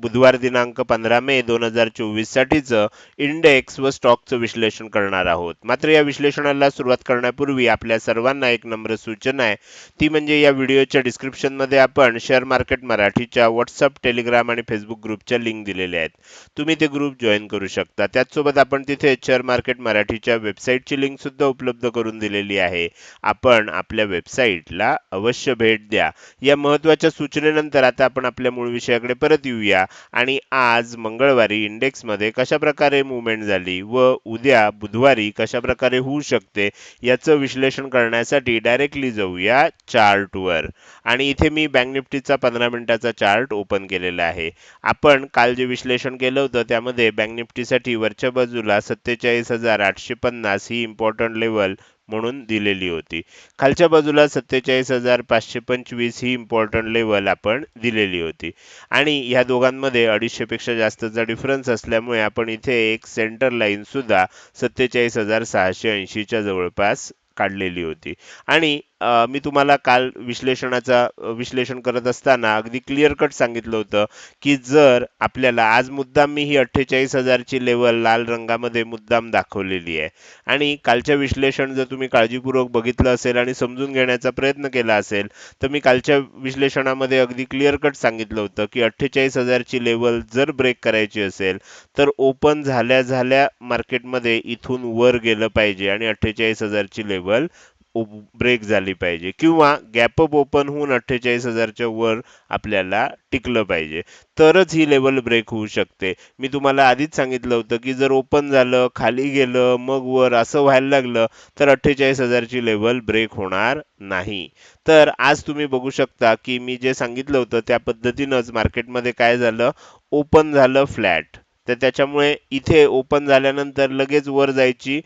बुधवार दिनांक पंधरा मे दोन हजार चोवीस साठीचं इंडेक्स व स्टॉकचं विश्लेषण करणार आहोत. मात्र या विश्लेषणाला सुरुवात करण्यापूर्वी आपल्या सर्वांना एक नम्र सूचना आहे. ती म्हणजे या व्हिडिओच्या डिस्क्रिप्शनमध्ये आपण शेअर मार्केट मराठीच्या व्हॉट्सअप टेलिग्राम आणि फेसबुक ग्रुपच्या लिंक दिलेल्या आहेत. तुम्ही ते ग्रुप जॉईन करू शकता. त्याचसोबत आपण तिथे शेअर मार्केट मराठीच्या वेबसाईटची लिंक सुद्धा उपलब्ध करून दिलेली आहे. आपण आपल्या वेबसाईटला अवश्य भेट द्या. या महत्त्वाच्या सूचनेनंतर आता आपण आपल्या मूळ विषयाकडे परत येऊया. आणि आज मंगळवारी इंडेक्समध्ये कशाप्रकारे मुवमेंट झाली व उद्या बुधवारी कशा प्रकारे होऊ शकते याचं विश्लेषण करण्यासाठी डायरेक्टली जाऊया चार्टवर. आणि इथे मी बँक निफ्टीचा पंधरा मिनिटाचा चार्ट ओपन केलेला आहे. आपण काल जे विश्लेषण केलं होतं त्यामध्ये बँक निफ्टीसाठी वरच्या बाजूला सत्तेचाळीस हजार आठशे पन्नास ही इम्पॉर्टंट लेवल म्हणून दिलेली होती. खालच्या बाजूला सत्तेचाळीस हजार पाचशे पंचवीस ही इम्पॉर्टंट लेवल आपण दिलेली होती. आणि ह्या दोघांमध्ये अडीचशेपेक्षा जास्तचा डिफरन्स असल्यामुळे आपण इथे एक सेंटर लाईन सुद्धा सत्तेचाळीस हजार सहाशे ऐंशीच्या जवळपास काढलेली होती. आणि मी तुम्हाला काल विश्लेषणाचा विश्लेषण करत असताना अगदी क्लिअर कट सांगितलं होतं की जर आपल्याला आज मुद्दाम मी ही अठ्ठेचाळीस हजारची लेवल लाल रंगामध्ये मुद्दाम दाखवलेली आहे आणि कालच्या विश्लेषण जर तुम्ही काळजीपूर्वक बघितलं असेल आणि समजून घेण्याचा प्रयत्न केला असेल तर मी कालच्या विश्लेषणामध्ये अगदी क्लिअर कट सांगितलं होतं की अठ्ठेचाळीस हजारची लेवल जर ब्रेक करायची असेल तर ओपन झाल्या झाल्या मार्केटमध्ये इथून वर गेलं पाहिजे आणि अठ्ठेचाळीस हजारची लेवल ब्रेक झाली पाहिजे किंवा गॅपअप ओपन होऊन अठ्ठेचाळीस हजारच्या वर आपल्याला टिकलं पाहिजे. तरच ही लेवल ब्रेक होऊ शकते. मी तुम्हाला आधीच सांगितलं होतं की जर ओपन झालं खाली गेलं मग वर असं व्हायला लागलं तर अठ्ठेचाळीस हजारची लेवल ब्रेक होणार नाही. तर आज तुम्ही बघू शकता की मी जे सांगितलं होतं त्या पद्धतीनंच मार्केटमध्ये काय झालं? ओपन झालं फ्लॅट तर त्याच्यामुळे इथे ओपन झाल्यानंतर लगेच वर जायची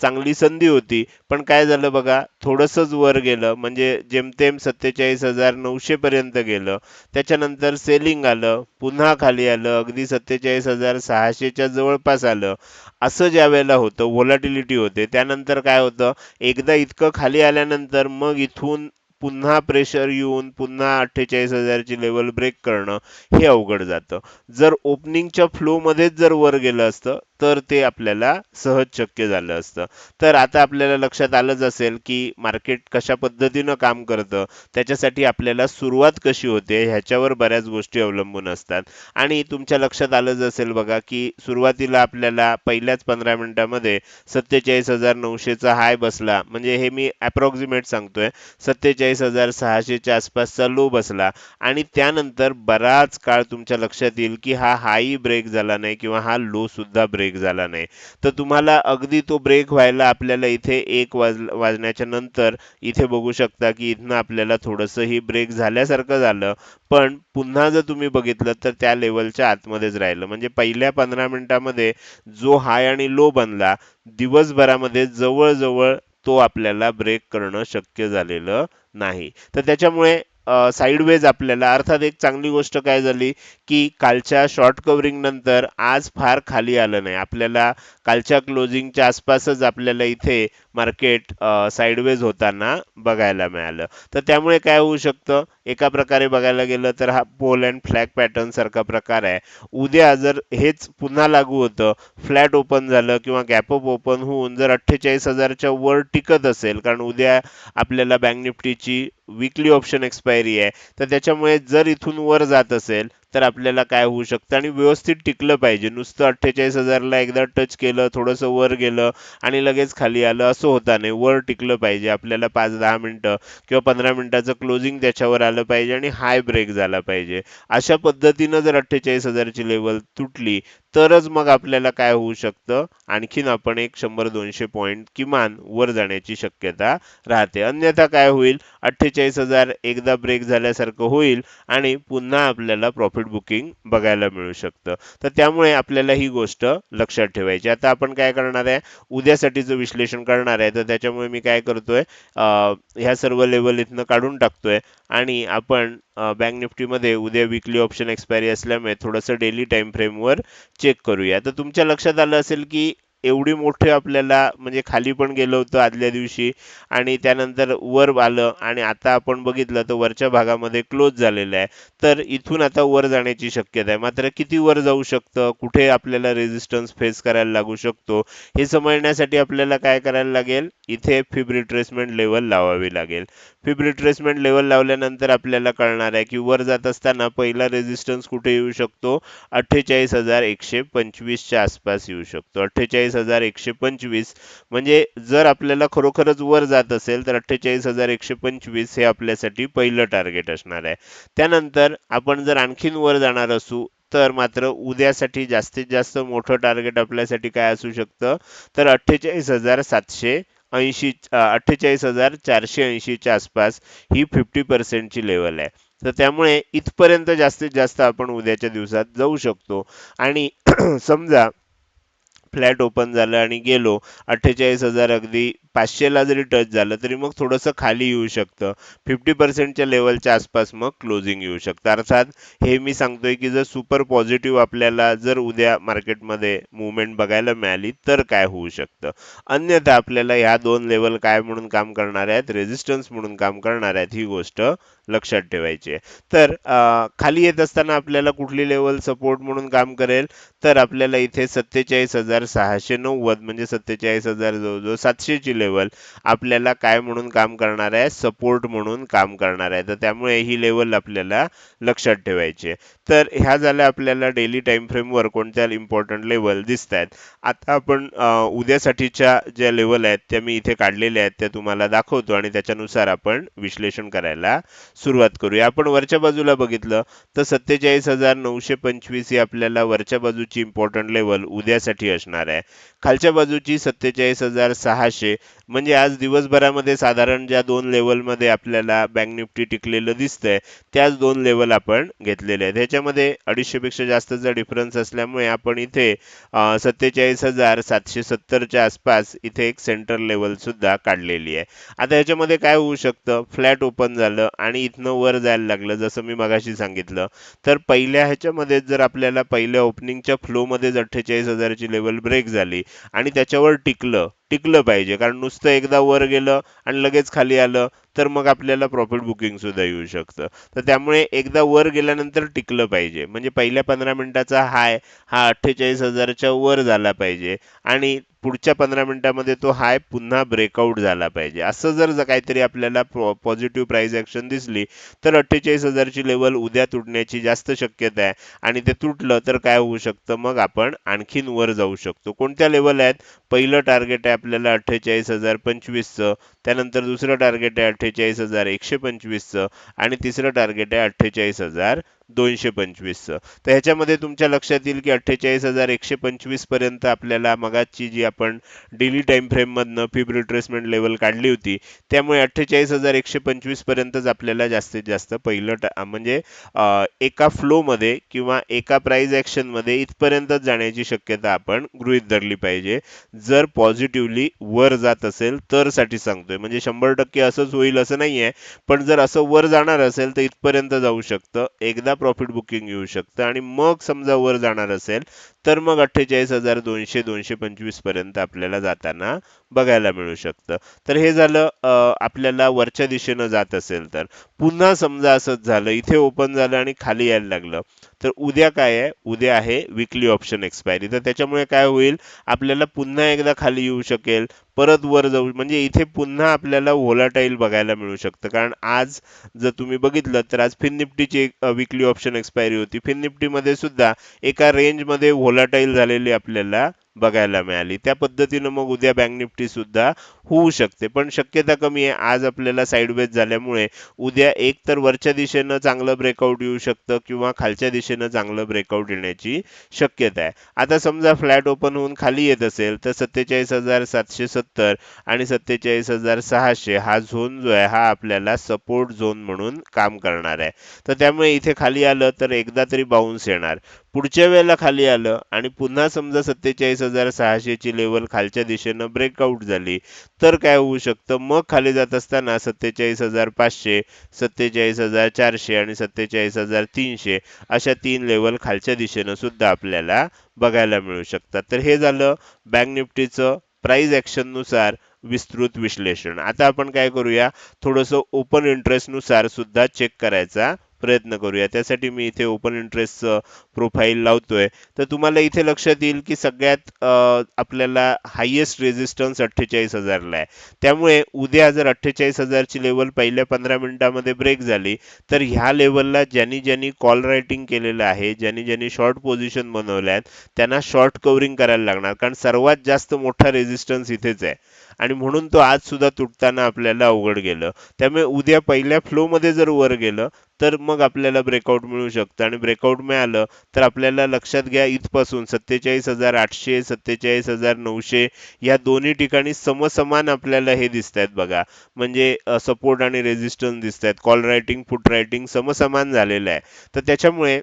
चांगली संधी होती. पण काय झालं बघा थोडंसंच वर गेलं. म्हणजे जेमतेम सत्तेचाळीस हजार नऊशेपर्यंत गेलं. त्याच्यानंतर सेलिंग आलं पुन्हा खाली आलं अगदी सत्तेचाळीस हजार सहाशेच्या जवळपास आलं. असं ज्या वेळेला होतं व्हॉलाटिलिटी होते. त्यानंतर काय होतं एकदा इतकं खाली आल्यानंतर मग इथून पुन्हा प्रेशर येऊन पुन्हा अठ्ठेचाळीस हजारची लेवल ब्रेक करणं हे अवघड जातं. जर ओपनिंगच्या फ्लोमध्येच जर वर गेलं असतं तर ते आपल्याला सहज शक्य झालं असतं. तर आता आपल्याला लक्षात आलंच असेल की मार्केट कशा पद्धतीनं काम करतं त्याच्यासाठी आपल्याला सुरुवात कशी होते ह्याच्यावर बऱ्याच गोष्टी अवलंबून असतात. आणि तुमच्या लक्षात आलंच असेल बघा की सुरुवातीला आपल्याला पहिल्याच पंधरा मिनिटामध्ये सत्तेचाळीस हजार नऊशेचा हाय बसला. म्हणजे हे मी अप्रॉक्सिमेट सांगतोय. सत्तेचाळीस हजार सहाशेच्या आसपासचा लो बसला आणि त्यानंतर बराच काळ तुमच्या लक्षात येईल की हा हाई ब्रेक झाला नाही किंवा हा लो सुद्धा ब्रेक ब्रेक झाला नाही. तर तुम्हाला अगदी तो ब्रेक व्हायला आपल्याला इथे एक वाज वाजण्याच्या नंतर इथे बघू शकता की इथनं आपल्याला थोडंसं ही ब्रेक झाल्यासारखं झालं. पण पुन्हा जर तुम्ही बघितलं तर त्या लेवलच्या आतमध्येच राहिलं. म्हणजे पहिल्या पंधरा मिनिटामध्ये जो हाय आणि लो बनला दिवसभरामध्ये जवळजवळ तो आपल्याला ब्रेक करणं शक्य झालेलं नाही. तर त्याच्यामुळे साईडवेज आपल्याला अर्थात एक चांगली गोष्ट काय झाली की कालच्या शॉर्ट कव्हरिंग नंतर आज फार खाली आलं नाही. आपल्याला कालच्या क्लोजिंगच्या आसपासच आपल्याला इथे मार्केट साईडवेज होताना बघायला मिळालं. तर त्यामुळे काय होऊ शकतं? एका प्रकारे बघायला गेलं तर हा पोल अँड फ्लॅग पॅटर्न सारखा प्रकार आहे. उद्या जर हेच पुन्हा लागू होतं फ्लॅट ओपन झालं किंवा गॅपअप ओपन होऊन जर अठ्ठेचाळीस हजारच्या वर टिकत असेल कारण उद्या आपल्याला बँक निफ्टीची विकली ऑप्शन एक्सपायरी आहे तर त्याच्यामुळे जर इथून वर जात असेल तर आपल्याला काय होऊ शकतं? आणि व्यवस्थित टिकलं पाहिजे. नुसतं अठ्ठेचाळीस हजारला एकदा टच केलं थोडंसं वर गेलं आणि लगेच खाली आलं असं होता नाही. वर टिकलं पाहिजे. आपल्याला पाच दहा मिनटं किंवा पंधरा मिनटाचं क्लोजिंग त्याच्यावर आलं पाहिजे आणि हाय ब्रेक झाला पाहिजे. अशा पद्धतीनं जर अठ्ठेचाळीस हजारची लेवल तुटली तरच मग आपल्याला काय होऊ शकतं? आणखीन आपण एक शंभर दोनशे पॉईंट किमान वर जाण्याची शक्यता राहते. अन्यथा काय होईल? अठ्ठेचाळीस हजार एकदा ब्रेक झाल्यासारखं होईल आणि पुन्हा आपल्याला प्रॉफिट बुकिंग बघायला मिळू शकतं. तर त्यामुळे आपल्याला ही गोष्ट लक्षात ठेवायची. आता आपण काय करणार आहे? उद्यासाठीचं विश्लेषण करणार आहे तर त्याच्यामुळे मी काय करतोय? ह्या सर्व लेवल इथनं काढून टाकतोय आणि आपण बँक निफ्टीमध्ये उद्या विकली ऑप्शन एक्सपायरी असल्यामुळे थोडंसं डेली टाइम फ्रेमवर चेक करूया. तर तुमच्या लक्षात आलं असेल की एवढी मोठे आपल्याला म्हणजे खाली पण गेलो होतो आदल्या दिवशी आणि त्यानंतर वर आलं आणि आता आपण बघितलं तर वरच्या भागामध्ये क्लोज झालेलं आहे. तर इथून आता वर जाण्याची शक्यता आहे. मात्र किती वर जाऊ शकतं? कुठे आपल्याला रेझिस्टन्स फेस करायला लागू शकतो? हे समजण्यासाठी आपल्याला काय करायला लागेल? इथे फिब रिट्रेसमेंट लेवल लावावी लागेल. फिब रिट्रेसमेंट लेवल लावल्यानंतर आपल्याला कळणार आहे की वर जात असताना पहिला रेझिस्टन्स कुठे येऊ शकतो? अठ्ठेचाळीस हजार एकशे पंचवीसच्या आसपास येऊ शकतो. अठ्ठेचाळीस हजार एकशे पंचवीस. म्हणजे जर आपल्याला खरोखरच वर जात असेल तर अठ्ठेचाळीस हजार एकशे पंचवीस हे आपल्यासाठी पहिलं टार्गेट असणार आहे. त्यानंतर आपण जर आणखीन वर जाणार असू तर मात्र उद्यासाठी जास्तीत जास्त मोठं टार्गेट आपल्यासाठी काय असू शकतं? तर अठ्ठेचाळीस हजार सातशे ऐंशी अठ्ठेचाळीस हजार चारशे ऐंशीच्या आसपास ही फिफ्टी पर्सेंटची लेवल आहे. तर त्यामुळे इथपर्यंत जास्तीत जास्त आपण उद्याच्या दिवसात जाऊ शकतो. आणि समजा फ्लॅट ओपन झालं आणि गेलो अठ्ठेचाळीस हजार अगदी पाचशेला जरी टच झालं तरी मग थोडंसं खाली येऊ शकतं. फिफ्टी पर्सेंटच्या लेवलच्या आसपास मग क्लोजिंग येऊ शकतं. अर्थात हे मी सांगतोय की जर सुपर पॉझिटिव्ह आपल्याला जर उद्या मार्केटमध्ये मुवमेंट बघायला मिळाली तर काय होऊ शकतं? अन्यथा आपल्याला ह्या दोन लेवल काय म्हणून काम करणार आहेत? रेझिस्टन्स म्हणून काम करणार आहेत ही गोष्ट लक्षात ठेवायची आहे. तर खाली येत असताना आपल्याला कुठली लेवल सपोर्ट म्हणून काम करेल? तर आपल्याला इथे सत्तेचाळीस हजार सहाशे नव्वद म्हणजे सत्तेचाळीस हजार जवळजवळ सातशेची लेवल आपल्याला काय म्हणून काम करणार आहे? सपोर्ट म्हणून काम करणार आहे. तर त्यामुळे ही लेवल आपल्याला लक्षात ठेवायची तर ह्या झाल्या आपल्याला डेली टाइम फ्रेमवर कोणत्या इम्पॉर्टंट लेवल दिसत आहेत आता आपण उद्यासाठीच्या ज्या लेवल आहेत त्या मी इथे काढलेल्या आहेत त्या तुम्हाला दाखवतो आणि त्याच्यानुसार आपण विश्लेषण करायला सुरुवात करूया. आपण वरच्या बाजूला बघितलं तर सत्तेचाळीस हजार नऊशे पंचवीस ही आपल्याला वरच्या बाजूची इम्पॉर्टंट लेवल उद्यासाठी असणार. आहे. खालच्या बाजूची सत्तेचाळीस हजार सहाशे म्हणजे आज दिवसभरामध्ये साधारण ज्या दोन लेवलमध्ये आपल्याला बँक निफ्टी टिकलेलं दिसतंय त्याच दोन लेवल आपण घेतलेले आहेत. ह्याच्यामध्ये अडीचशेपेक्षा जास्तचा डिफरन्स असल्यामुळे आपण इथे सत्तेचाळीस हजार सातशे सत्तरच्या आसपास इथे एक सेंटर लेवल सुद्धा काढलेली आहे. आता ह्याच्यामध्ये काय होऊ शकतं? फ्लॅट ओपन झालं आणि इथनं वर जायला लागलं जसं मी मगाशी सांगितलं. तर पहिल्या ह्याच्यामध्ये जर आपल्याला पहिल्या ओपनिंगच्या फ्लोमध्येच अठ्ठेचाळीस हजारची लेवल ब्रेक झाली आणि त्याच्यावर टिकलं टिकलं पाहिजे. कारण नुसतं एकदा वर गेलं आणि लगेच खाली आलं तर मग आपल्याला प्रॉफिट बुकिंग सुद्धा येऊ शकतं. तर त्यामुळे एकदा वर गेल्यानंतर टिकलं पाहिजे. म्हणजे पहिल्या पंधरा मिनिटाचा हाय हा अठ्ठेचाळीस हजारच्या वर झाला पाहिजे. आणि पुढच्या पंधरा मिनिटामध्ये तो हाय पुन्हा ब्रेकआउट झाला पाहिजे. असं जर काहीतरी आपल्याला पॉझिटिव्ह प्राइस ॲक्शन दिसली तर अठ्ठेचाळीस हजारची लेवल उद्या तुटण्याची जास्त शक्यता आहे. आणि ते तुटलं तर काय होऊ शकतं? मग आपण आणखीन वर जाऊ शकतो. कोणत्या लेवल आहेत? पहिलं टार्गेट आहे आपल्याला अठ्ठेचाळीस हजार पंचवीसचं त्यानंतर दुसरं टार्गेट आहे अठ्ठेचाळीस हजार एकशे पंचवीसचं आणि तिसरं टार्गेट आहे अठ्ठेचाळीस हजार दोनशे पंचवीसचं तर ह्याच्यामध्ये तुमच्या लक्षात येईल की अठ्ठेचाळीस हजार एकशे पंचवीसपर्यंत आपल्याला मगाची जी आपण डेली टाईम फ्रेम मधनं फिब रिट्रेसमेंट लेवल काढली होती त्यामुळे अठ्ठेचाळीस हजार एकशे पंचवीस पर्यंतच आपल्याला जास्तीत जास्त पहिलं म्हणजे एका फ्लोमध्ये किंवा एका प्राईज ऍक्शनमध्ये इथपर्यंतच जाण्याची शक्यता आपण गृहित धरली पाहिजे. जर पॉझिटिव्हली वर जात असेल तर साठी सांगतोय. म्हणजे शंभर टक्के असंच होईल असं नाहीये पण जर असं वर जाणार असेल तर इथपर्यंत जाऊ शकतं. एकदा प्रॉफिट बुकिंग येऊ शकतं. आणि मग समजा वर जाणार असेल तर मग अठ्ठेचाळीस हजार दोनशे दोनशे पंचवीसपर्यंत आपल्याला जाताना बघायला मिळू शकतं. तर हे झालं आपल्याला वरच्या दिशेनं जात असेल तर. पुन्हा समजा असंच झालं इथे ओपन झालं आणि खाली यायला लागलं. तर उद्या काय आहे? उद्या आहे विकली ऑप्शन एक्सपायरी तर त्याच्यामुळे काय होईल? आपल्याला पुन्हा एकदा खाली येऊ शकेल. परत वर जाऊ म्हणजे इथे पुन्हा आपल्याला व्होलाटाईल बघायला मिळू शकतं. कारण आज जर तुम्ही बघितलं तर आज फिन निफ्टीची एक विकली ऑप्शन एक्सपायरी होती. फिन निफ्टीमध्ये सुद्धा एका रेंजमध्ये व्होलाटाईल झालेली आपल्याला. बघायला मिळाली. त्या पद्धतीनं मग उद्या बँक निफ्टी सुद्धा होऊ शकते. पण शक्यता कमी आहे. आज आपल्याला साईडवेज झाल्यामुळे उद्या एक तर वरच्या दिशेनं चांगलं ब्रेकआउट येऊ शकतं किंवा खालच्या दिशेनं चांगलं ब्रेकआउट येण्याची शक्यता आहे. आता समजा फ्लॅट ओपन होऊन खाली येत असेल तर सत्तेचाळीस हजार सातशे सत्तर आणि सत्तेचाळीस हजार सहाशे हा झोन जो आहे हा आपल्याला सपोर्ट झोन म्हणून काम करणार आहे. तर त्यामुळे इथे खाली आलं तर एकदा तरी बाउन्स येणार. पुढच्या वेळेला खाली आलं आणि पुन्हा समजा सत्तेचाळीस हजार सहाशेची लेवल खालच्या दिशेनं ब्रेकआउट झाली. तर काय होऊ शकतं? मग खाली जात असताना सत्तेचाळीस हजार पाचशे सत्तेचाळीस हजार चारशे आणि सत्तेचाळीस हजार तीनशे अशा तीन लेवल खालच्या दिशेनं सुद्धा आपल्याला बघायला मिळू शकतात. तर हे झालं बँक निफ्टीचं प्राईजनुसार विस्तृत विश्लेषण. आता आपण काय करूया? थोडंसं ओपन इंटरेस्टनुसार सुद्धा चेक करायचा प्रयत्न करूया. त्यासाठी मी इथे ओपन इंटरेस्टचं प्रोफाईल लावतोय. तर तुम्हाला इथे लक्षात येईल की सगळ्यात आपल्याला हायेस्ट रेझिस्टन्स अठ्ठेचाळीस हजारला आहे. त्यामुळे उद्या जर अठ्ठेचाळीस हजारची लेवल पहिल्या पंधरा मिनिटामध्ये ब्रेक झाली तर ह्या लेवलला ज्यांनी ज्यांनी कॉल रायटिंग केलेलं आहे ज्यांनी ज्यांनी शॉर्ट पोझिशन बनवल्या आहेत त्यांना शॉर्ट कव्हरिंग करायला लागणार. कारण सर्वात जास्त मोठा रेझिस्टन्स इथेच आहे. आणि म्हणून तो आज सुद्धा तुटताना आपल्याला अवघड गेलं. त्यामुळे उद्या पहिल्या फ्लोमध्ये जर वर गेलं तर मग आपल्याला ब्रेकआउट मिळू शकतं. आणि ब्रेकआउट मिळालं तर आपल्याला लक्षात घ्या इथपासून सत्तेचाळीस हजार आठशे सत्तेचाळीस हजार नऊशे या दोन्ही ठिकाणी समसमान आपल्याला हे दिसत आहेत बघा. म्हणजे सपोर्ट आणि रेजिस्टन्स दिसत आहेत कॉल रायटिंग फुट रायटिंग समसमान झालेलं आहे. तर त्याच्यामुळे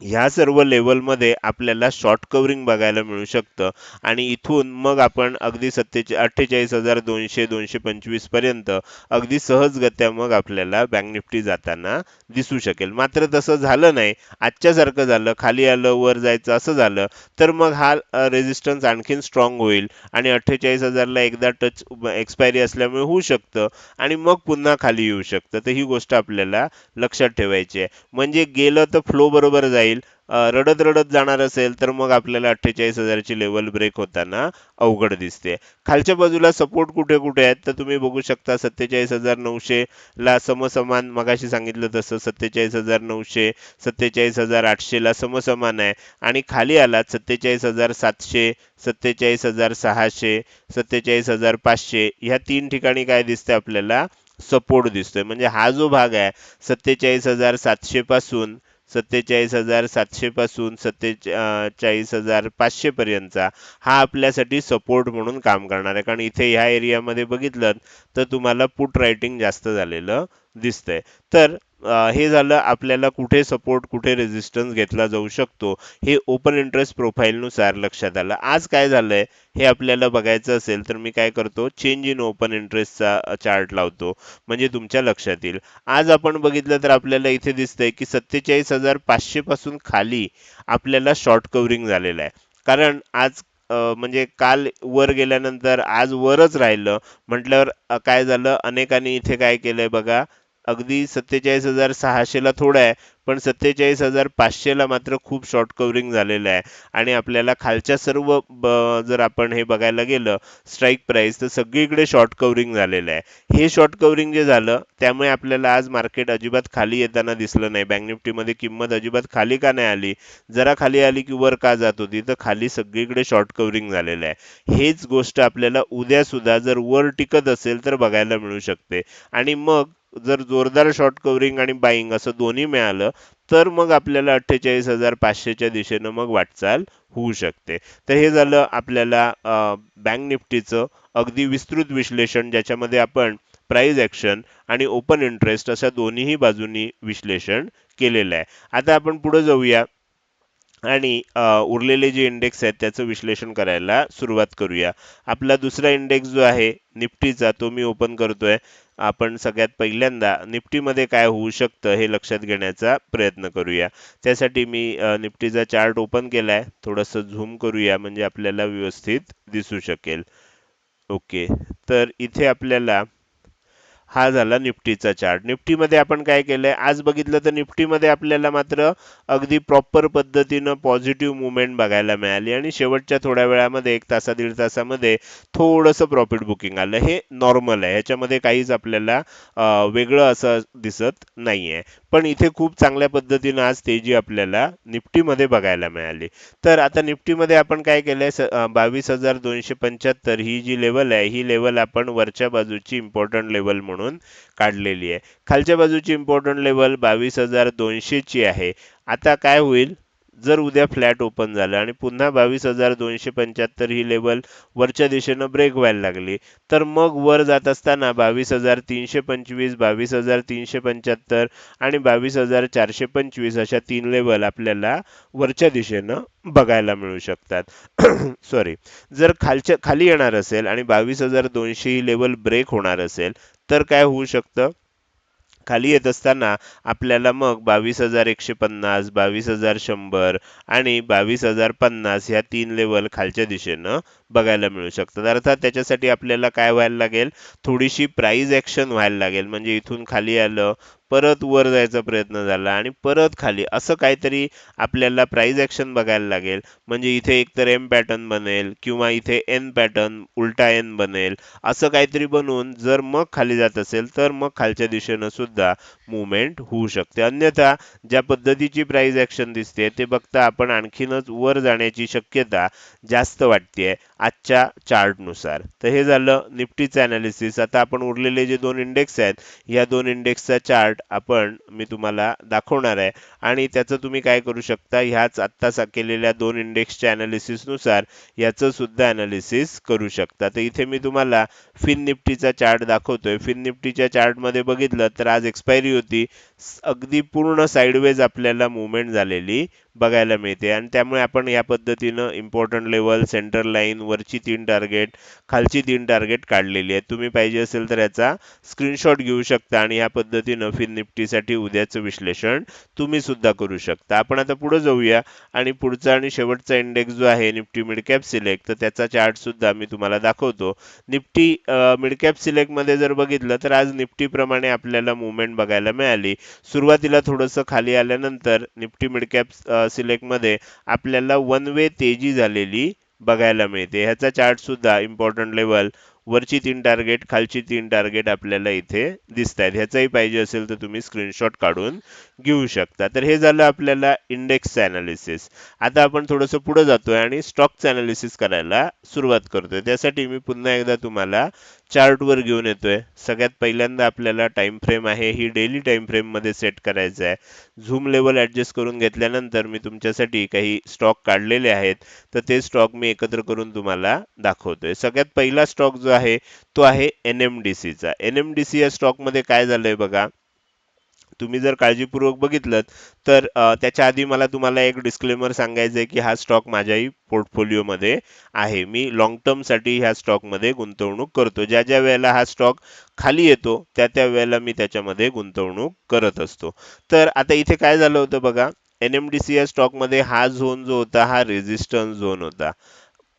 ह्या सर्व लेवलमध्ये आपल्याला शॉर्ट कव्हरिंग बघायला मिळू शकतं. आणि इथून मग आपण अगदी सत्तेचे अठ्ठेचाळीस हजार दोनशे दोनशे पंचवीसपर्यंत अगदी सहजगत्या मग आपल्याला बँक निफ्टी जाताना दिसू शकेल. मात्र तसं झालं नाही. आजच्यासारखं झालं. खाली आलं वर जायचं असं झालं. तर मग हा रेजिस्टन्स आणखीन स्ट्रॉंग होईल. आणि अठ्ठेचाळीस हजारला एकदा टच एक्सपायरी असल्यामुळे होऊ शकतं. आणि मग पुन्हा खाली येऊ शकतं. तर ही गोष्ट आपल्याला लक्षात ठेवायची आहे. म्हणजे गेलं तर फ्लो बरोबर जाईल. जाईल. रडत रडत जाणार असेल तर मग आपल्याला अठ्ठेचाळीस हजारची लेवल ब्रेक होताना अवघड दिसते. खालच्या बाजूला सपोर्ट कुठे कुठे आहेत? तर तुम्ही बघू शकता सत्तेचाळीस हजार नऊशे ला समसमान मगाशी सांगितलं तसं सत्तेचाळीस हजार नऊशे सत्तेचाळीस हजार आठशे ला समसमान आहे. आणि खाली आलात सत्तेचाळीस हजार सातशे सत्तेचाळीस हजार सहाशे सत्तेचाळीस हजार पाचशे ह्या तीन ठिकाणी काय दिसतंय आपल्याला? सपोर्ट दिसतोय. म्हणजे हा जो भाग आहे सत्तेचाळीस हजार सातशे पासून सत्तेचाळीस हजार सातशे पासून सत्तेचाळीस हजार पाचशे पर्यंतचा हा आपल्यासाठी सपोर्ट म्हणून काम करणार आहे. कारण इथे ह्या एरियामध्ये बघितलं तर तुम्हाला पुट रायटिंग जास्त झालेलं दिसतंय. तर हे झालं आपल्याला कुठे सपोर्ट कुठे रेझिस्टन्स घेतला जाऊ शकतो हे ओपन इंटरेस्ट प्रोफाईलनुसार लक्षात आलं. आज काय झालंय हे आपल्याला बघायचं असेल तर मी काय करतो चेंज इन ओपन इंटरेस्टचा चार्ट लावतो. म्हणजे तुमच्या लक्षात येईल. आज आपण बघितलं तर आपल्याला इथे दिसतंय की सत्तेचाळीस हजार पाचशे पासून खाली आपल्याला शॉर्ट कव्हरिंग झालेलं आहे. कारण आज म्हणजे काल वर गेल्यानंतर आज वरच राहिलं. म्हटल्यावर काय झालं? अनेकांनी इथे काय केलंय बघा अगदी सत्तेचाळीस हजार सहाशेला थोडं आहे पण सत्तेचाळीस हजार पाचशेला मात्र खूप शॉर्ट कव्हरिंग झालेलं आहे. आणि आपल्याला खालच्या सर्व ब- जर आपण हे बघायला गेलं स्ट्राईक प्राईस तर सगळीकडे शॉर्ट कव्हरिंग झालेलं आहे. हे शॉर्ट कव्हरिंग जे झालं त्यामुळे आपल्याला आज मार्केट अजिबात खाली येताना दिसलं नाही. बँक निफ्टीमध्ये किंमत अजिबात खाली का नाही आली? जरा खाली आली की वर का जात होती? तर खाली सगळीकडे शॉर्ट कव्हरिंग झालेलं आहे. हेच गोष्ट आपल्याला उद्या सुद्धा जर वर टिकत असेल तर बघायला मिळू शकते. आणि मग जर जोरदार शॉर्ट कव्हरिंग आणि बाईंग असं दोन्ही मिळालं तर मग आपल्याला अठ्ठेचाळीस हजार पाचशेच्या दिशेनं मग वाटचाल होऊ शकते. तर हे झालं आपल्याला बँक निफ्टीचं अगदी विस्तृत विश्लेषण ज्याच्यामध्ये आपण प्राईज ॲक्शन आणि ओपन इंटरेस्ट अशा दोन्हीही बाजूनी विश्लेषण केलेलं आहे. आता आपण पुढे जाऊया आणि उरलेले जे इंडेक्स आहेत त्याचं विश्लेषण करायला सुरुवात करूया. आपला दुसरा इंडेक्स जो आहे निफ्टीचा तो मी ओपन करतोय. आपण सगळ्यात पहिल्यांदा निफ्टीमध्ये काय होऊ शकतं हे लक्षात घेण्याचा प्रयत्न करूया. त्यासाठी मी निफ्टीचा चार्ट ओपन केलाय. थोडंसं झूम करूया म्हणजे आपल्याला व्यवस्थित दिसू शकेल. ओके. तर इथे आपल्याला हा झाला निफ्टीचा चार्ट निफ्टीमध्ये आपण काय केलंय? आज बघितलं तर निफ्टीमध्ये आपल्याला मात्र अगदी प्रॉपर पद्धतीनं पॉझिटिव्ह मुवमेंट बघायला मिळाली आणि शेवटच्या थोड्या वेळामध्ये एक तासा दीड तासामध्ये थोडंसं प्रॉफिट बुकिंग आलं. हे नॉर्मल आहे. ह्याच्यामध्ये काहीच आपल्याला वेगळं असं दिसत नाहीये. पण इथे खूप चांगल्या पद्धतीनं आज तेजी आपल्याला निफ्टीमध्ये बघायला मिळाली. तर आता निफ्टीमध्ये आपण काय केलंय? बावीस हजार दोनशे पंच्याहत्तर ही जी लेवल आहे ही लेवल आपण वरच्या बाजूची इम्पॉर्टंट लेवल म्हणून काढलेली आहे. खालच्या बाजूची इम्पॉर्टंट लेवल बावीस हजार दोनशेची आहे. आता काय होईल? जर उद्या फ्लॅट ओपन झालं आणि पुन्हा बावीस हजार दोनशे पंच्याहत्तर ही लेवल वरच्या दिशेनं ब्रेक व्हायला लागली तर मग वर जात असताना बावीस हजार तीनशे पंचवीस बावीस हजार तीनशे पंच्याहत्तर आणि बावीस हजार चारशे पंचवीस अशा तीन लेवल आपल्याला वरच्या दिशेनं बघायला मिळू शकतात. सॉरी जर खालच्या खाली येणार असेल आणि बावीस हजार दोनशे ही लेवल ब्रेक होणार असेल तर काय होऊ शकतं? खाली येत असताना आपल्याला मग बावीस हजार एकशे पन्नास बावीस हजार शंभर आणि बावीस हजार पन्नास ह्या तीन लेवल खालच्या दिशेनं बघायला मिळू शकतात. अर्थात त्याच्यासाठी आपल्याला काय व्हायला लागेल? थोडीशी प्राईज ॲक्शन व्हायला लागेल. म्हणजे इथून खाली आलं परत वर जायचा प्रयत्न झाला आणि परत खाली. असं काहीतरी आपल्याला प्राईज ॲक्शन बघायला लागेल. म्हणजे इथे एकतर एम पॅटर्न बनेल किंवा इथे एन पॅटर्न उलटा एन बनेल. असं काहीतरी बनवून जर मग खाली जात असेल तर मग खालच्या दिशेनं सुद्धा मुवमेंट होऊ शकते. अन्यथा ज्या पद्धतीची प्राईज ॲक्शन दिसते ते बघता आपण आणखीनच वर जाण्याची शक्यता जास्त वाटते आजच्या चार्टनुसार. तर हे झालं निफ्टीचं अनालिसिस आता आपण उरलेले जे दोन इंडेक्स आहेत या दोन इंडेक्सचा चार्ट आपण मी तुम्हाला दाखवणार आहे. आणि त्याचं तुम्ही काय करू शकता? ह्याच आत्ता केलेल्या दोन इंडेक्सच्या अनालिसिसनुसार याचं सुद्धा अनालिसिस करू शकता. तर इथे मी तुम्हाला फिन निफ्टीचा चार्ट दाखवतोय. फिन निफ्टीच्या चार्टमध्ये बघितलं तर आज एक्सपायरी होती. अगदी पूर्ण साईडवेज आपल्याला मुवमेंट झालेली बघायला मिळते. आणि त्यामुळे आपण या पद्धतीनं इम्पॉर्टंट लेवल सेंटर लाईन वरची तीन टार्गेट खालची तीन टार्गेट काढलेली आहेत. तुम्ही पाहिजे असेल तर याचा स्क्रीनशॉट घेऊ शकता आणि या पद्धतीनं फिन निफ्टीसाठी उद्याचं विश्लेषण तुम्ही सुद्धा करू शकता. आपण आता पुढे जाऊया आणि पुढचा आणि शेवटचा इंडेक्स जो आहे निफ्टी मिडकॅप सिलेक्ट तर त्याचा चार्टसुद्धा मी तुम्हाला दाखवतो. निफ्टी मिडकॅप सिलेक्टमध्ये जर बघितलं तर आज निफ्टीप्रमाणे आपल्याला मुवमेंट बघायला मिळाली. सुरुवातीला थोडंसं खाली आल्यानंतर निफ्टी मिडकॅप सिलेक्टमध्ये आपल्याला वन वे तेजी झालेली बघायला मिळते. ह्याचा चार्ट सुद्धा इम्पॉर्टंट लेवल वरची तीन टार्गेट खालची तीन टार्गेट आपल्याला इथे दिसत आहेत ह्याचाही पाहिजे असेल तर तुम्ही स्क्रीनशॉट काढून घेऊ शकता. तर हे झालं आपल्याला इंडेक्सचं अनालिसिस आता आपण थोडंसं पुढे जातोय आणि स्टॉकचं अनालिसिस करायला सुरुवात करतोय. त्यासाठी मी पुन्हा एकदा तुम्हाला चार्टवर घेऊन येतोय. सगळ्यात पहिल्यांदा आपल्याला टाइम फ्रेम आहे. ही डेली टाइम फ्रेममध्ये सेट करायचं आहे. झूम लेवल ॲडजस्ट करून घेतल्यानंतर मी तुमच्यासाठी काही स्टॉक काढलेले आहेत. तर ते स्टॉक मी एकत्र करून तुम्हाला दाखवतोय. सगळ्यात पहिला स्टॉक जो आहे तो आहे एन एम डी सीचा एन एम डी सी या स्टॉकमध्ये काय झालं आहे बघा? तुम्ही जर काळजीपूर्वक बघितलं तर त्याच्या आधी मला तुम्हाला एक डिस्क्लेमर सांगायचं आहे की हा स्टॉक माझ्याही पोर्टफोलिओमध्ये आहे. मी लॉंग टर्मसाठी ह्या स्टॉकमध्ये गुंतवणूक करतो. ज्या ज्या वेळेला हा स्टॉक खाली येतो त्या त्या वेळेला मी त्याच्यामध्ये गुंतवणूक करत असतो. तर आता इथे काय झालं होतं बघा एन एम डी सी या स्टॉकमध्ये हा झोन जो होता हा रेझिस्टन्स झोन होता.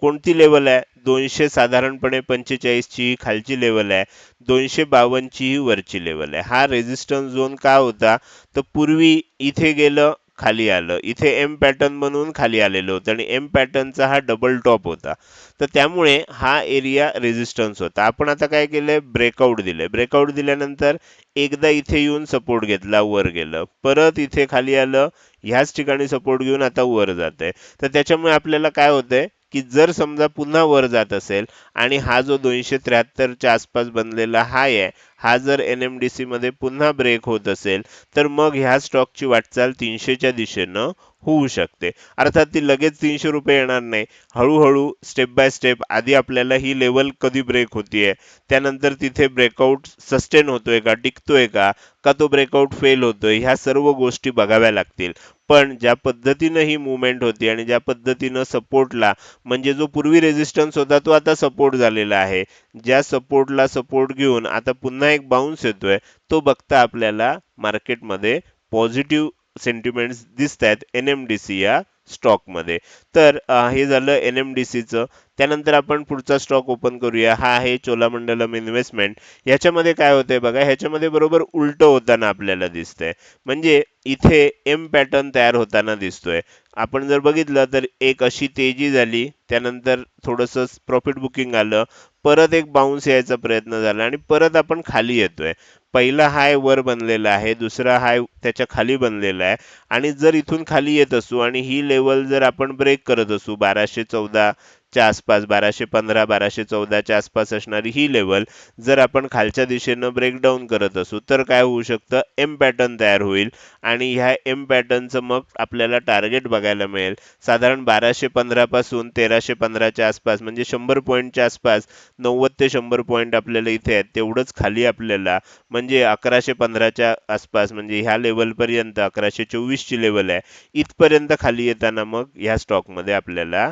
कोणती लेवल आहे? दोनशे साधारणपणे पंचेचाळीसची खालची लेवल आहे. दोनशे बावन्नची ही वरची लेवल आहे. हा रेझिस्टन्स झोन का होता? तर पूर्वी इथे गेलं खाली आलं. इथे एम पॅटर्न बनवून खाली आलेलं होतं आणि एम पॅटर्नचा हा डबल टॉप होता. तर त्यामुळे हा एरिया रेझिस्टन्स होता. आपण आता काय केलंय? ब्रेकआउट दिलंय. ब्रेकआउट दिल्यानंतर एकदा इथे येऊन सपोर्ट घेतला वर गेलं. परत इथे खाली आलं ह्याच ठिकाणी सपोर्ट घेऊन आता वर जात आहे तर त्याच्यामुळे आपल्याला काय होतंय? की जर समजा पुन्हा वर जात असेल आणि हा जो दोनशे त्र्याहत्तरच्या आसपास बनलेला हाय आहे हा जर एन एम डी सी मध्ये पुन्हा ब्रेक होत असेल तर मग ह्या स्टॉकची वाटचाल तीनशेच्या दिशेनं होऊ शकते. अर्थात ती लगेच तीनशे रुपये येणार नाही. हळूहळू स्टेप बाय स्टेप आधी आपल्याला ही लेवल कधी ब्रेक होतीये त्यानंतर तिथे ब्रेकआउट सस्टेन होतोय का टिकतोय का का तो ब्रेकआउट फेल होतोय ह्या सर्व गोष्टी बघाव्या लागतील. पण ज्या पद्धतीनं ही मुवमेंट होती आणि ज्या पद्धतीनं सपोर्टला म्हणजे जो पूर्वी रेझिस्टन्स होता तो आता सपोर्ट झालेला आहे. ज्या सपोर्टला सपोर्ट घेऊन आता पुन्हा एक बाउन्स येतोय. तो बघता आपल्याला मार्केटमध्ये पॉझिटिव्ह सेंटिमेंट्स दिसत आहेत एन एम डी सी या स्टॉकमध्ये तर हे झालं एन एम डी सीचं त्यानंतर आपण पुढचा स्टॉक ओपन करूया. हा आहे चोलामंडलम इन्व्हेस्टमेंट ह्याच्यामध्ये काय होतंय बघा? ह्याच्यामध्ये बरोबर उलट होताना आपल्याला दिसतंय. म्हणजे इथे एम पॅटर्न तयार होताना दिसतोय. आपण जर बघितलं तर एक अशी तेजी झाली. त्यानंतर थोडंसं प्रॉफिट बुकिंग आलं. परत एक बाउन्स यायचा प्रयत्न झाला आणि परत आपण खाली येतोय. पहिला हाय वर बनलेला आहे दुसरा हाय त्याच्याखाली बनलेला आहे. आणि जर इथून खाली येत असू आणि ही लेवल जर आपण ब्रेक करत असू बाराशे चौदा च्या आसपास बाराशे पंधरा बाराशे चौदाच्या आसपास असणारी ही लेवल जर आपण खालच्या दिशेनं ब्रेकडाऊन करत असू तर काय होऊ शकतं? एम पॅटर्न तयार होईल आणि ह्या एम पॅटर्नचं मग आपल्याला टार्गेट बघायला मिळेल. साधारण बाराशे पंधरा पासून तेराशे पंधराच्या आसपास म्हणजे शंभर पॉईंटच्या आसपास नव्वद ते शंभर पॉईंट आपल्याला इथे आहेत तेवढंच खाली आपल्याला म्हणजे अकराशे पंधराच्या आसपास म्हणजे ह्या लेवलपर्यंत अकराशे चोवीसची लेवल आहे इथपर्यंत खाली येताना मग ह्या स्टॉकमध्ये आपल्याला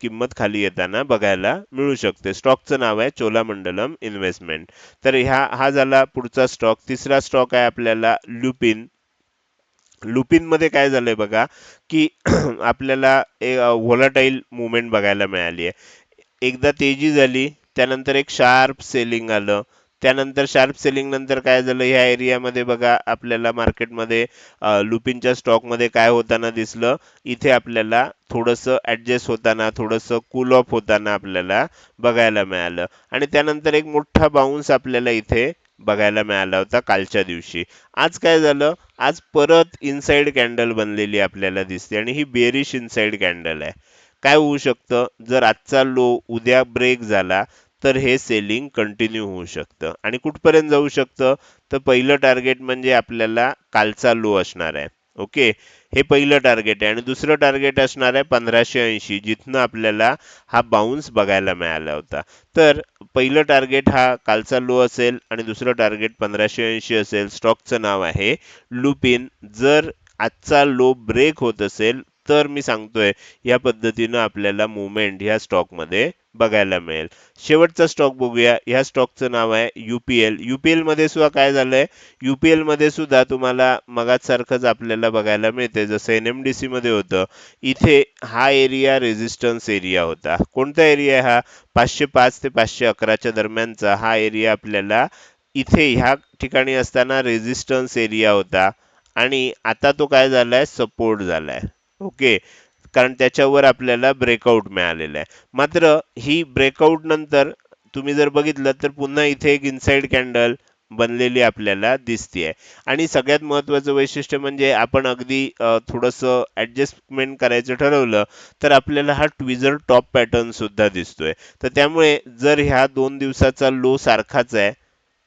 किंमत खाली येताना बघायला मिळू शकते. स्टॉकचं नाव आहे चोलामंडलम इन्व्हेस्टमेंट. तर ह्या हा झाला पुढचा स्टॉक. तिसरा स्टॉक आहे आपल्याला लुपिन. मध्ये काय झालंय बघा की आपल्याला व्होलाटाईल मुवमेंट बघायला मिळाली आहे एकदा तेजी झाली त्यानंतर एक शार्प सेलिंग आलं. त्यानंतर शार्प सेलिंग नंतर काय झालं? ह्या एरियामध्ये बघा आपल्याला मार्केटमध्ये लुपिनच्या स्टॉकमध्ये काय होताना दिसलं? इथे आपल्याला थोडंसं ॲडजस्ट होताना थोडंसं कूल ऑफ होताना आपल्याला बघायला मिळालं. आणि त्यानंतर एक मोठा बाउन्स आपल्याला इथे बघायला मिळाला होता कालच्या दिवशी. आज काय झालं? आज परत इनसाइड कॅन्डल बनलेली आपल्याला दिसते आणि ही बेरिश इनसाइड कॅन्डल आहे. काय होऊ शकतं? जर आजचा लो उद्या ब्रेक झाला तर हे सेलिंग कंटिन्यू होऊ शकतं. आणि कुठपर्यंत जाऊ शकतं? तर पहिलं टार्गेट म्हणजे आपल्याला कालचा लो असणार आहे. ओके हे पहिलं टार्गेट आहे. आणि दुसरं टार्गेट असणार आहे पंधराशे ऐंशी जिथनं आपल्याला हा बाउन्स बघायला मिळाला होता. तर पहिलं टार्गेट हा कालचा लो असेल आणि दुसरं टार्गेट पंधराशे ऐंशी असेल. स्टॉकचं नाव आहे लुपिन जर आजचा लो ब्रेक होत असेल तर मी सांगतोय या पद्धतीनं आपल्याला मुवमेंट ह्या स्टॉकमध्ये बघायला मिळेल. शेवटचा स्टॉक बघूया. ह्या स्टॉकचं नाव आहे युपीएल युपीएलमध्ये सुद्धा काय झालंय? युपीएलमध्ये सुद्धा तुम्हाला मगाच सारखंच आपल्याला बघायला मिळते जसं एनएमडीसी मध्ये होतं. इथे हा एरिया रेझिस्टन्स एरिया होता. कोणता एरिया हा? पाचशे पाच ते पाचशे अकराच्या दरम्यानचा हा एरिया आपल्याला इथे ह्या ठिकाणी असताना रेझिस्टन्स एरिया होता. आणि आता तो काय झालाय? सपोर्ट झालाय. ओके कारण त्याच्यावर आपल्याला ब्रेकआउट मिळालेला आहे. मात्र ही ब्रेकआउट नंतर तुम्ही जर बघितलं तर पुन्हा इथे एक इनसाइड कॅन्डल बनलेली आपल्याला दिसतीये. आणि सगळ्यात महत्वाचं वैशिष्ट्य म्हणजे आपण अगदी थोडंसं ॲडजस्टमेंट करायचं ठरवलं तर आपल्याला हा ट्विझर टॉप पॅटर्न सुद्धा दिसतोय. तर त्यामुळे जर ह्या दोन दिवसाचा लो सारखाच आहे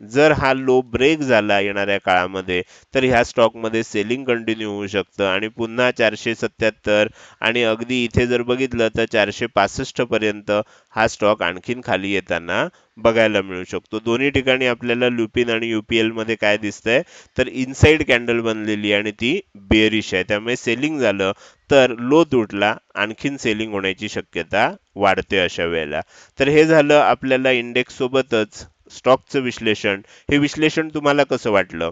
जर हा लो ब्रेक झाला येणाऱ्या काळामध्ये तर ह्या स्टॉकमध्ये सेलिंग कंटिन्यू होऊ शकतं. आणि पुन्हा चारशे सत्याहत्तर आणि अगदी इथे जर बघितलं तर चारशे पासष्ट पर्यंत हा स्टॉक आणखीन खाली येताना बघायला मिळू शकतो. दोन्ही ठिकाणी आपल्याला लुपिन आणि युपीएलमध्ये काय दिसतंय तर इनसाइड कॅन्डल बनलेली आणि ती बेरिश आहे. त्यामुळे सेलिंग झालं तर लो तुटला आणखीन सेलिंग होण्याची शक्यता वाढते अशा वेळेला. तर हे झालं आपल्याला इंडेक्स सोबतच. स्टॉकचं विश्लेषण हे विश्लेषण तुम्हाला कसं वाटलं?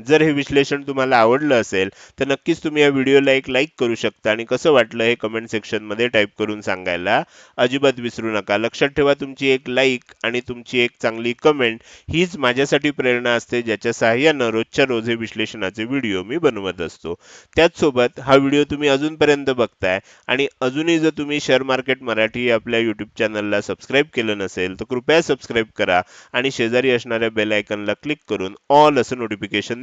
जर हे विश्लेषण तुम्हाला आवडलं असेल तर नक्कीच तुम्ही या व्हिडिओला एक लाईक करू शकता आणि कसं वाटलं हे कमेंट सेक्शनमध्ये टाईप करून सांगायला अजिबात विसरू नका. लक्षात ठेवा तुमची एक लाईक आणि तुमची एक चांगली कमेंट हीच माझ्यासाठी प्रेरणा असते ज्याच्या सहाय्यानं रोजच्या रोज हे विश्लेषणाचे व्हिडिओ मी बनवत असतो. त्याचसोबत हा व्हिडिओ तुम्ही अजूनपर्यंत बघताय आणि अजूनही जर तुम्ही शेअर मार्केट मराठी आपल्या यूट्यूब चॅनलला सबस्क्राईब केलं नसेल तर कृपया सबस्क्राईब करा आणि शेजारी असणाऱ्या बेल आयकनला क्लिक करून ऑल असं नोटिफिकेशन